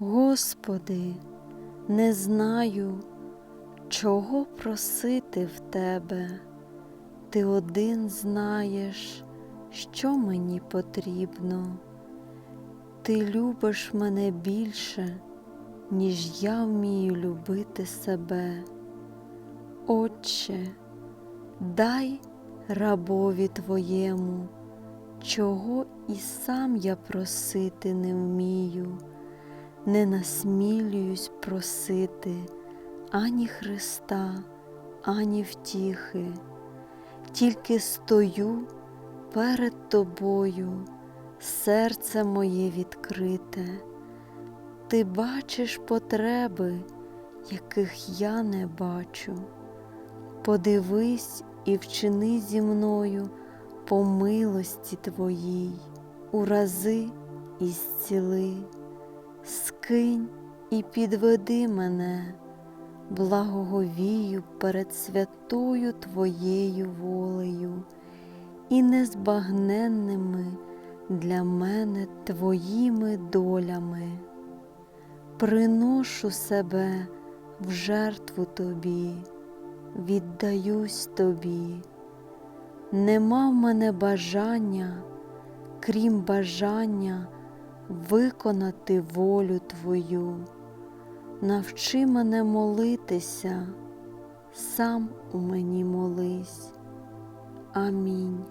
Господи, не знаю, чого просити в Тебе. Ти один знаєш, що мені потрібно. Ти любиш мене більше, ніж я вмію любити себе. Отче, дай рабові Твоєму, чого і сам я просити не вмію, не насмілююсь просити ані Христа, ані втіхи, тільки стою перед Тобою, серце моє відкрите. Ти бачиш потреби, яких я не бачу. Подивись і вчини зі мною по милості Твоїй, урази і зціли, скинь і підведи мене, благоговію перед святою Твоєю волею і незбагненними для мене Твоїми долями. Приношу себе в жертву Тобі, віддаюсь Тобі. Нема в мене бажання, крім бажання виконати волю Твою. Навчи мене молитися, сам у мені молись. Амінь.